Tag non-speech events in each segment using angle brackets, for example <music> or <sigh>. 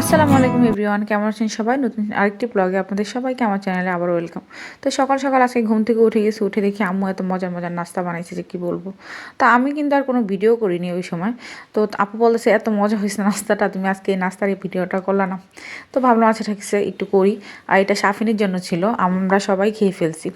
আসসালামু আলাইকুম এভরিওয়ান, কেমন আছেন সবাই? নতুন আরেকটি ব্লগে আপনাদের সবাইকে আমার চ্যানেলে আবার ওয়েলকাম তো সকাল সকাল আজকে ঘুম থেকে উঠে গেছি, উঠে দেখি আম্মু এত মজার মজার নাস্তা বানাইছে যে কী বলব। তা আমি কিন্তু আর কোনো ভিডিও করিনি ওই সময়। তো আপু বলেছে এত মজা হয়েছে নাস্তাটা, তুমি আজকে এই নাস্তার এই ভিডিওটা করলা না। তো ভাবলাম আচ্ছা ঠিক আছে, একটু করি। আর এটা সাফিনের জন্য ছিল, আমরা সবাই খেয়ে ফেলছি।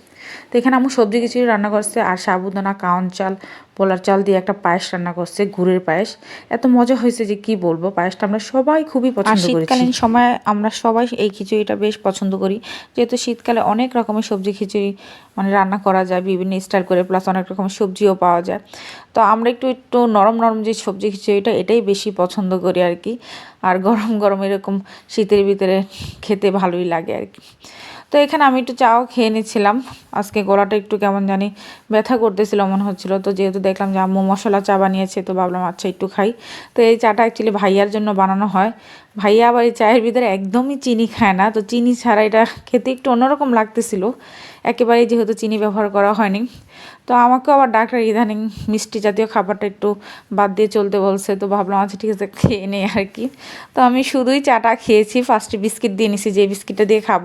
তো এখানে আমু সবজি খিচুড়ি রান্না করছে, আর সাবুদানা কাউন চাল, পোলার চাল দিয়ে একটা পায়েস রান্না করছে, গুড়ের পায়েস। এত মজা হয়েছে যে কি বলব, পায়েসটা আমরা সবাই খুবই পছন্দ শীতকালীন সময় আমরা সবাই এই খিচুড়িটা বেশ পছন্দ করি। যেহেতু শীতকালে অনেক রকমের সবজি খিচুড়ি মানে রান্না করা যায়, বিভিন্ন স্টাইল করে, প্লাস অনেক রকমের সবজিও পাওয়া যায়। তো আমরা একটু একটু নরম নরম যে সবজি খিচুড়িটা, এটাই বেশি পছন্দ করি আর কি। আর গরম গরম এরকম শীতের ভিতরে খেতে ভালোই লাগে আর কি। তো এখানে আমি একটু চাও খেয়ে নিচ্ছিলাম। আজকে গলাটা একটু কেমন জানি ব্যথা করতেছিল, মনে হচ্ছিল। তো যেহেতু দেখলাম যে আম্মু মশলা চা বানিয়েছে, তো ভাবলাম আচ্ছা একটু খাই। তো এই চাটা অ্যাকচুয়ালি ভাইয়ার জন্য বানানো হয়। ভাইয়া আবার এই চায়ের ভিতরে একদমই চিনি খায় না। তো চিনি ছাড়া এটা খেতে একটু অন্যরকম লাগতেছিল। একেবারেই যেহেতু চিনি ব্যবহার করা হয়নি। তো আমাকেও আবার ডাক্তার ইদানিং মিষ্টি জাতীয় খাবারটা একটু বাদ দিয়ে চলতে বলছে। তো ভাবলাম আচ্ছা ঠিক আছে খেয়ে নেই আর কি। তো আমি শুধুই চাটা খেয়েছি। ফার্স্টে বিস্কিট দিয়ে নিছি যে বিস্কিটটা দিয়ে খাব।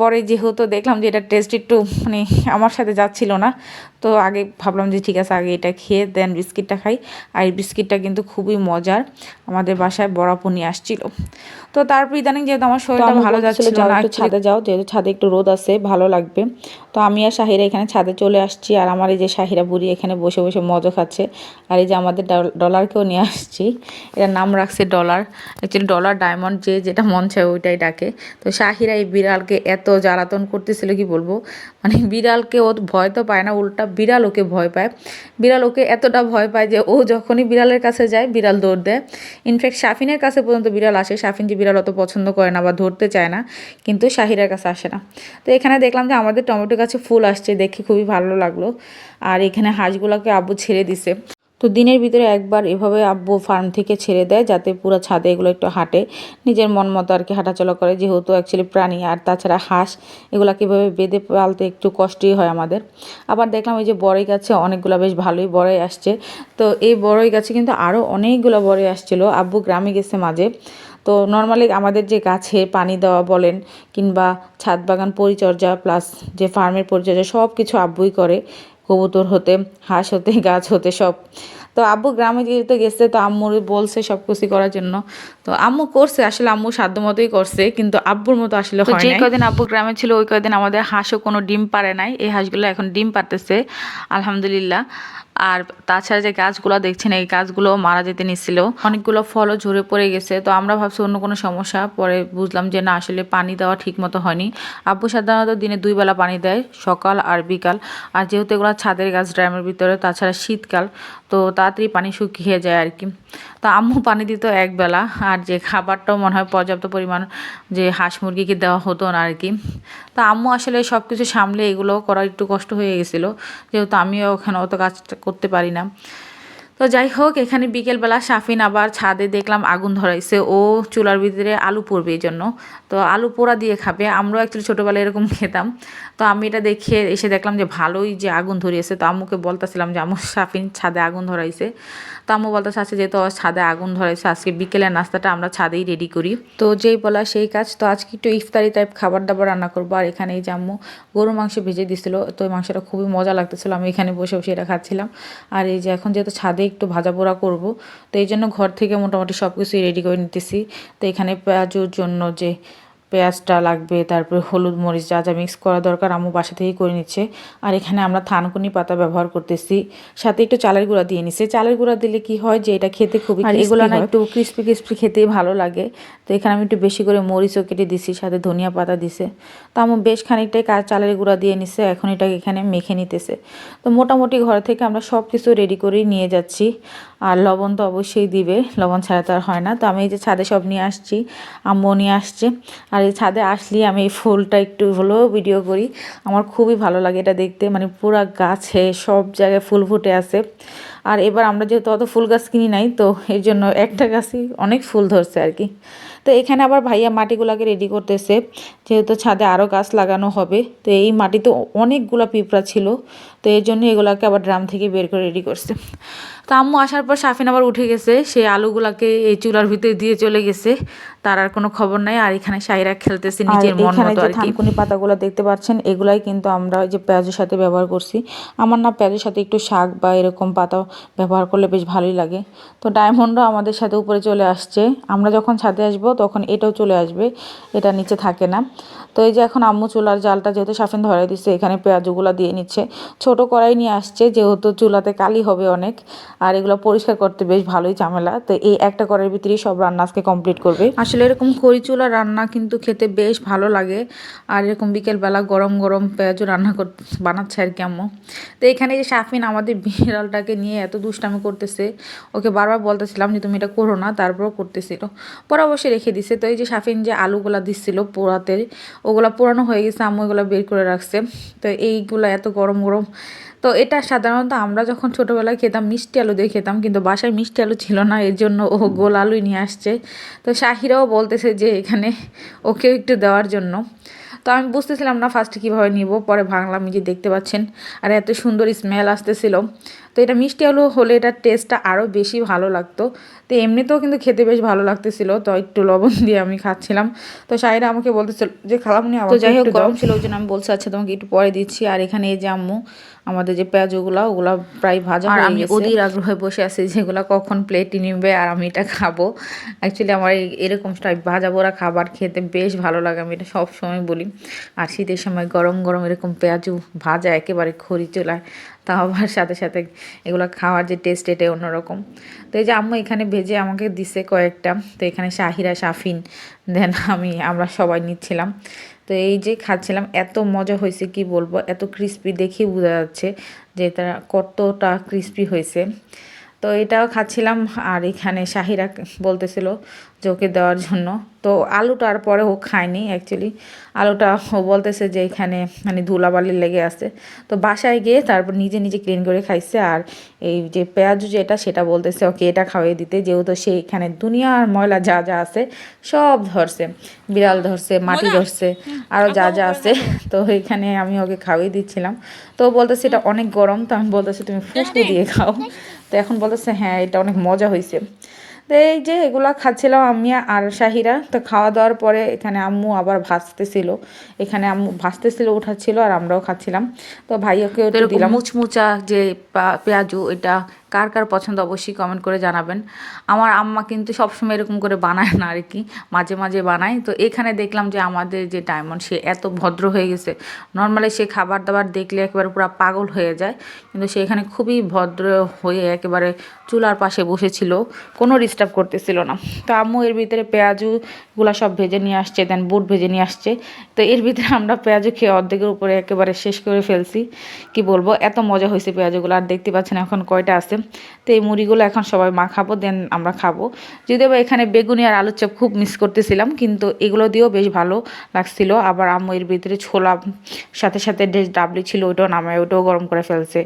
পরে যেহেতু দেখলাম যে এটা টেস্ট একটু মানে আমার সাথে যাচ্ছিল না তো আগে ভাবলাম যে ঠিক আছে আগে এটা খেয়ে দেন বিস্কিটটা খাই। আর এই বিস্কিটটা কিন্তু খুবই মজার। আমাদের বাসায় বড়াপু নিয়ে আসছিল। তো তারপর ইদানিং যেহেতু আমার শরীরটা ভালো যাচ্ছিল না ছাদে যাও যেহেতু ছাদে একটু রোদ আছে ভালো লাগবে। তো আমি আর শাহিরা এখানে ছাদে চলে আসছি আর আমার এই যে শাহিরা বুড়ি এখানে বসে বসে মজা খাচ্ছে। আর এই যে আমাদের ডলারকেও নিয়ে আসছি। এটার নাম রাখছে ডলার। অ্যাকচুয়ালি ডলার, ডায়মন্ড যে যেটা মন চায় ওইটাই ডাকে। তো শাহিরা এই বিড়ালকে এত জ্বালাতন করতেছিল কি বলব? মানে বিড়ালকে ও ভয় তো পায় না, উল্টা বিড়াল ওকে ভয় পায়। বিড়াল ওকে এতটা ভয় পায় যে ও যখনই বিড়ালের কাছে যায়, বিড়াল দৌড় দেয়। ইনফ্যাক্ট শাফিনের কাছে পর্যন্ত বিড়াল আসে। শাফিন যে বিড়াল অত পছন্দ করে না বা ধরতে চায় না, কিন্তু শাহিরার কাছে আসে না। তো এখানে দেখলাম যে আমাদের টমেটো গাছে ফুল আসছে, দেখে খুবই ভালো লাগল। আর এখানে হাঁসগুলোকে আব্বু ছেড়ে দিছে। তো দিনের ভিতরে একবার এভাবে আব্বু ফার্ম থেকে ছেড়ে দেয়, যাতে পুরো ছাদে এগুলো একটু হাঁটে। নিজের মন মতো আর কি হাঁটাচলা করে, যেহেতু অ্যাকচুয়ালি প্রাণী, আর তাছাড়া হাঁস এগুলো কীভাবে বেঁধে পালতে একটু কষ্টই হয় আমাদের। আবার দেখলাম এই যে বড়ই গাছে অনেকগুলো বেশ ভালোই বড়ই আসছে। তো এই বড়ই গাছে কিন্তু আরও অনেকগুলো বড়ই আসছিল। আব্বু গ্রামে গেছে মাঝে। তো নর্মালি আমাদের যে গাছে পানি দেওয়া বলেন কিংবা ছাদ বাগান পরিচর্যা প্লাস যে ফার্মের পরিচর্যা সব কিছু আব্বুই করে কবুতর হতে হাঁস হতে <laughs> গাছ হতে সব। তো আব্বু গ্রামে যেহেতু গেছে তো আম্মুর বলছে সব কিছু করার জন্য। তো আম্মু করছে আসলে আম্মু সাধ্য মতোই করছে কিন্তু আব্বুর মতো আসলে হয় যে কদিন আব্বু গ্রামে ছিল ওই কদিন আমাদের হাঁসও কোনো ডিম পারে নাই। এই হাঁসগুলো এখন ডিম পারতেছে আলহামদুলিল্লাহ। আর তাছাড়া যে গাছগুলো দেখছেন, এই গাছগুলো মারা যেতে নিচ্ছিল অনেকগুলো ফলও ঝরে পড়ে গেছে। তো আমরা ভাবছি অন্য কোনো সমস্যা। পরে বুঝলাম যে না, আসলে পানি দেওয়া ঠিক মতো হয়নি। আব্বু সাধারণত দিনে দুই বেলা পানি দেয়, সকাল আর বিকাল। আর যেহেতু এগুলো ছাদের গাছ ড্রামের ভিতরে, তাছাড়া শীতকাল, তো তাড়াতাড়ি পানি শুকিয়ে যায় আর কি। তো আম্মু পানি দিত একবেলা আর যে খাবারটাও মনে হয় পর্যাপ্ত পরিমাণ যে হাঁস মুরগিকে দেওয়া হতো না আর কি। তা আম্মু আসলে সব কিছু সামলে এগুলো করা একটু কষ্ট হয়ে গেছিল। যেহেতু আমিও ওখানে অত কাজ করতে পারি না। তো যাই হোক, এখানে বিকেলবেলা সাফিন আবার ছাদে দেখলাম আগুন ধরাইছে। ও চুলার ভিতরে আলু পড়বে এই জন্য তো আলু পোড়া দিয়ে খাবে। আমরাও অ্যাকচুয়ালি ছোটোবেলায় এরকম <laughs> খেতাম। তো আমি এটা দেখে এসে দেখলাম যে ভালোই যে আগুন ধরিয়েছে। তো আম্মুকে বলতেছিলাম যে আমার সাফিন ছাদে আগুন ধরাইছে। তো আম্মু বলতে চাচ্ছে যেহেতু ছাদে আগুন ধরাইছে, আজকে বিকেলের নাস্তাটা আমরা ছাদেই রেডি করি। তো যেই বলা সেই কাজ। তো আজকে একটু ইফতারি টাইপ খাবার দাবার রান্না করব। আর এখানে এই যে আম্মু গরু মাংস ভেজে দিছিল। তো মাংসটা খুবই মজা লাগতেছিল। আমি এখানে বসে বসে এটা খাচ্ছিলাম। আর এই যে এখন যেহেতু ছাদে একটু ভাজা পোড়া করব। তো এই জন্য ঘর থেকে মোটামুটি সব কিছুই রেডি করে নিতেছি। তো এখানে পেঁয়াজুর জন্য যে পেঁয়াজটা লাগবে তারপরে হলুদ মরিচ যা যা মিক্স করা দরকার আম্মু বাসা থেকেই করে নিচ্ছে। আর এখানে আমরা থানকুনি পাতা ব্যবহার করতেছি। সাথে একটু চালের গুঁড়া দিয়ে নিচ্ছে। চালের গুঁড়া দিলে কি হয় যে এটা খেতে খুবই আর এগুলো না একটু ক্রিস্পি ক্রিস্পি খেতেই ভালো লাগে। তো এখানে আমি একটু বেশি করে মরিচও কেটে দিছি সাথে ধনিয়া পাতা দিছে। তো আম্মু বেশ খানিকটাই কাজ চালের গুঁড়া দিয়ে নিছে এখন এটাকে এখানে মেখে নিতেছে। তো মোটামুটি ঘর থেকে আমরা সব কিছু রেডি করেই নিয়ে যাচ্ছি। আর লবণ তো অবশ্যই দিবে লবণ ছাড়া তো আর হয় না। তো আমি এই যে ছাদে সব নিয়ে আসছি আম্মু নিয়ে আসছে। আর এই ছাদে আসলে আমি এই ফুলটা একটু হলেও ভিডিও করি। আমার খুবই ভালো লাগে এটা দেখতে মানে পুরা গাছে সব জায়গায় ফুল ফুটে আছে। আর এবার আমরা যেহেতু অত ফুল গাছ কিনি নাই, তো এর জন্য একটা গাছই অনেক ফুল ধরছে আর কি। তো এখানে আবার ভাইয়া মাটিগুলোকে রেডি করতেছে, যেহেতু ছাদে আরও গাছ লাগানো হবে, তো এই মাটিতে অনেকগুলো পিঁপড়া ছিল, তো এর জন্য এগুলোকে আবার ড্রাম থেকে বের করে রেডি করছে। তো আম্মু আসার পর সাফিন আবার উঠে গেছে। সে আলুগুলাকে এই চুলার ভিতরে দিয়ে চলে গেছে। তার আর কোনো খবর নাই। আর এখানে সাইরা খেলতেছে নিজের মন মতো আর কি। পাতাগুলো দেখতে পাচ্ছেন এগুলাই কিন্তু আমরা ওই যে পেঁয়াজের সাথে ব্যবহার করছি। আমার না পেঁয়াজের সাথে একটু শাক বা এরকম পাতা ব্যবহার করলে বেশ ভালোই লাগে। তো ডায়মন্ডও আমাদের সাথে উপরে চলে আসছে। আমরা যখন ছাদে আসব তখন এটাও চলে আসবে। এটা নিচে থাকে না। তো এই যে এখন আম্মু চুলার জালটা যেহেতু সাফিন ধরাই দিচ্ছে এখানে পেঁয়াজগুলো দিয়ে নিচ্ছে। ছোট কড়াই নিয়ে আসছে যেহেতু চুলাতে কালি হবে অনেক। আর এগুলো পরিষ্কার করতে বেশ ভালোই ঝামেলা। তো এই একটা কড়াইয়ের ভিতরেই সব রান্না আজকে কমপ্লিট করবে। আসলে এরকম খড়ি চুলা রান্না কিন্তু খেতে বেশ ভালো লাগে। আর এরকম বিকেলবেলা গরম গরম পেঁয়াজও রান্না কর বানাচ্ছে আর কি আম্মু। তো এখানে যে সাফিন আমাদের বিড়ালটাকে নিয়ে এত দুষ্টামি করতেছে, ওকে বারবার বলতেছিলাম যে তুমি এটা করো না, তারপরও করতেছিল পরে অবশ্যই রেখে দিছে। তো এই যে সাফিন যে আলুগুলা দিচ্ছিল পোড়াতে, ওগুলা পোড়ানো হয়ে গেছে, আম্মু এগুলো বের করে রাখছে। তো এইগুলো এত গরম গরম তো এটা সাধারণত আমরা যখন ছোটোবেলায় খেতাম, মিষ্টি আলু দিয়ে খেতাম, কিন্তু বাসায় মিষ্টি আলু ছিল না, এর জন্য ও গোল আলুই নিয়ে আসছে। তো শাহিরাও বলতেছে যে এখানে ওকেও একটু দেওয়ার জন্য। তো আমি বুঝতেছিলাম না ফার্স্টে কীভাবে নিব, পরে ভাঙলাম যে দেখতে পাচ্ছেন। আর এত সুন্দর স্মেল আসতেছিল। এটা মিষ্টি আলু হলে এটার টেস্টটা আরও বেশি ভালো লাগতো। তো এমনিতেও কিন্তু খেতে বেশ ভালো লাগতেছিল তো একটু লবণ দিয়ে আমি খাচ্ছিলাম। তো সাইরা আমাকে বলতেছিল যে খালামনি আমার যাই হোক গরম ছিল ওই জন্য আমি বলছি আচ্ছা তোমাকে একটু পরে দিচ্ছি। আর এখানে এই যে আম্মু আমাদের যে পেঁয়াজ ওগুলো ওগুলো প্রায় ভাজা আর আমি অধীর আগ্রহে বসে আছি যেগুলো কখন প্লেটে নিবে আর আমি এটা খাব? অ্যাকচুয়ালি আমার এরকম টাইপ ভাজা বোরা খাবার খেতে বেশ ভালো লাগে আমি এটা সব সময় বলি। আর শীতের সময় গরম গরম এরকম পেঁয়াজু ভাজা একেবারে খড়ি চলায় তা আবার সাথে সাথে এগুলো খাওয়ার যে টেস্ট এটাই অন্যরকম। তো এই যে আম্মু এখানে ভেজে আমাকে দিছে কয়েকটা, তো এখানে শাহিরা, শাফিন দেন আমি, আমরা সবাই নিচ্ছিলাম। তো এই যে খাচ্ছিলাম, এত মজা হয়েছে কি বলব, এত ক্রিস্পি দেখেই বোঝা যাচ্ছে যে তারা কতটা ক্রিস্পি হয়েছে। তো এটাও খাচ্ছিলাম আর এখানে শাহিরা বলতেছিল যে ওকে দেওয়ার জন্য। তো আলুটার পরে ও খায়নি অ্যাকচুয়ালি আলুটা ও বলতেছে যে এখানে মানে ধুলাবালি লেগে আছে। তো বাসায় গিয়ে তারপর নিজে নিজে ক্লিন করে খাইছে আর এই যে পেঁয়াজ যেটা সেটা বলতেছে ওকে এটা খাওয়াই দিতে। যেহেতু সে এখানে দুনিয়ার ময়লা যা যা আছে সব ধরছে। বিড়াল ধরছে মাটি ধরছে আরও যা যা আছে। তো এখানে আমি ওকে খাওয়াই দিচ্ছিলাম। তো বলতেছে এটা অনেক গরম। তো আমি বলতেছি তুমি ফুসকু দিয়ে খাও। তো এখন বলতেছে হ্যাঁ এটা অনেক মজা হয়েছে। তো এই যে এগুলা খাচ্ছিলাম আমি আর শাহিরা তো খাওয়া দাওয়ার পরে এখানে আম্মু আবার ভাজতেছিল এখানে আম্মু ভাজতেছিল উঠাচ্ছিল আর আমরাও খাচ্ছিলাম। তো ভাইয়াকে দিলাম। মুচমুচা যে পেঁয়াজু এটা কার কার পছন্দ অবশ্যই কমেন্ট করে জানাবেন। আমার আম্মা কিন্তু সবসময় এরকম করে বানায় না আর কি মাঝে মাঝে বানায়। তো এখানে দেখলাম যে আমাদের যে ডায়মন্ড, সে এত ভদ্র হয়ে গেছে। নর্মালি সে খাবার দাবার দেখলে একেবারে পুরো পাগল হয়ে যায়, কিন্তু সে এখানে খুবই ভদ্র হয়ে একেবারে চুলার পাশে বসেছিল, কোনো ডিস্টার্ব করতেছিল না। তো আম্মু এর ভিতরে পেঁয়াজুগুলা সব ভেজে নিয়ে আসছে দেন বুট ভেজে নিয়ে আসছে। তো এর ভিতরে আমরা পেঁয়াজু খেয়ে অর্ধেকের উপরে একেবারে শেষ করে ফেলছি। কি বলব, এত মজা হয়েছে পেঁয়াজুগুলো, আর দেখতে পাচ্ছেন এখন কয়টা আছে। তো এই মুড়িগুলো এখন সবাই মাখাবো দেন আমরা খাব। যদিও বা এখানে বেগুনি আর আলুর চপ খুব মিস করতেছিলাম, কিন্তু এগুলো দিয়েও বেশ ভালো লাগছিল। আবার আম্মু এর ভিতরে ছোলা, সাথে সাথে যে ডাবলি ছিল ওইটাও নামায়, ওইটাও গরম করে ফেলছে।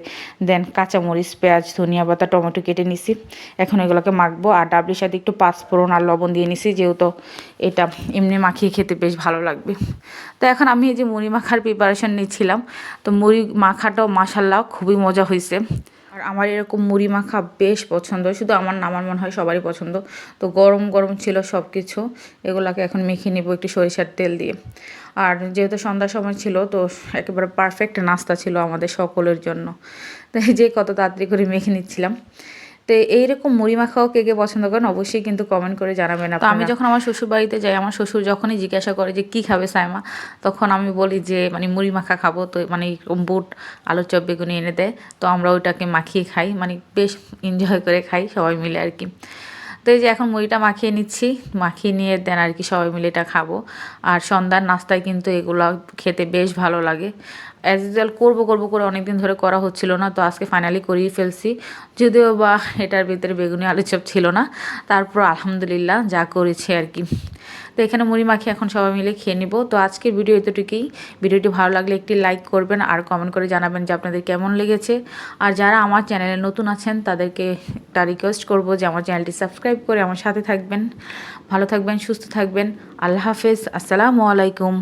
দেন কাঁচামরিচ, পেঁয়াজ, ধনিয়া পাতা, টমেটো কেটে নিছি। এখন এগুলোকে মাখবো। আর ডাবলির সাথে একটু পাঁচফোড়ন আর লবণ দিয়ে নিছি, যেহেতু এটা এমনি মাখিয়ে খেতে বেশ ভালো লাগবে। তো এখন আমি এই যে মুড়ি মাখার প্রিপারেশন নিচ্ছিলাম। তো মুড়ি মাখাটাও মাসাল্লাহ খুবই মজা হয়েছে আর আমার এরকম মুড়ি মাখা বেশ পছন্দ শুধু আমার নামার মনে হয় সবারই পছন্দ। তো গরম গরম ছিল সব কিছু এগুলাকে এখন মেখে নেব একটু সরিষার তেল দিয়ে। আর যেহেতু সন্ধ্যার সময় ছিল, তো একেবারে পারফেক্ট নাস্তা ছিল আমাদের সকলের জন্য। তাই যে কত তাড়াতাড়ি করে মেখে নিচ্ছিলাম। তো এইরকম মুড়ি মাখাও কে কে পছন্দ করেন অবশ্যই কিন্তু কমেন্ট করে জানাবেন তো আমি যখন আমার শ্বশুর বাড়িতে যাই আমার শ্বশুর যখনই জিজ্ঞাসা করে যে কী খাবে সাইমা তখন আমি বলি যে মানে মুড়ি মাখা খাব। তো মানে বুট আলুর চপ বেগুনি এনে দেয়। তো আমরা ওইটাকে মাখিয়ে খাই মানে বেশ এনজয় করে খাই সবাই মিলে আর কি। তো এই যে এখন মুড়িটা মাখিয়ে নিচ্ছি মাখিয়ে নিয়ে দেন আর কি সবাই মিলে এটা খাব। আর সন্ধ্যার নাস্তায় কিন্তু এগুলো খেতে বেশ ভালো লাগে। অ্যাজ ইউজুয়াল করব করব করে অনেক দিন ধরে করা হচ্ছিল না, তো আজকে ফাইনালি করিয়ে ফেলছি। যদিও বা এটার ভিতরে বেগুনি আলু চপ ছিল না, তারপর আলহামদুলিল্লাহ যা করেছে আর কি। তো এখানে মুড়ি মাখি এখন সবাই মিলে খেয়ে নিব। তো আজকের ভিডিও এতটুকুই। ভিডিওটি ভালো লাগলে একটি লাইক করবেন আর কমেন্ট করে জানাবেন যে আপনাদের কেমন লেগেছে। আর যারা আমার চ্যানেলে নতুন আছেন, তাদেরকে একটা রিকোয়েস্ট করব যে আমার চ্যানেলটি সাবস্ক্রাইব করে আমার সাথে থাকবেন। ভালো থাকবেন, সুস্থ থাকবেন। আল্লাহ হাফেজ। আসসালামু আলাইকুম।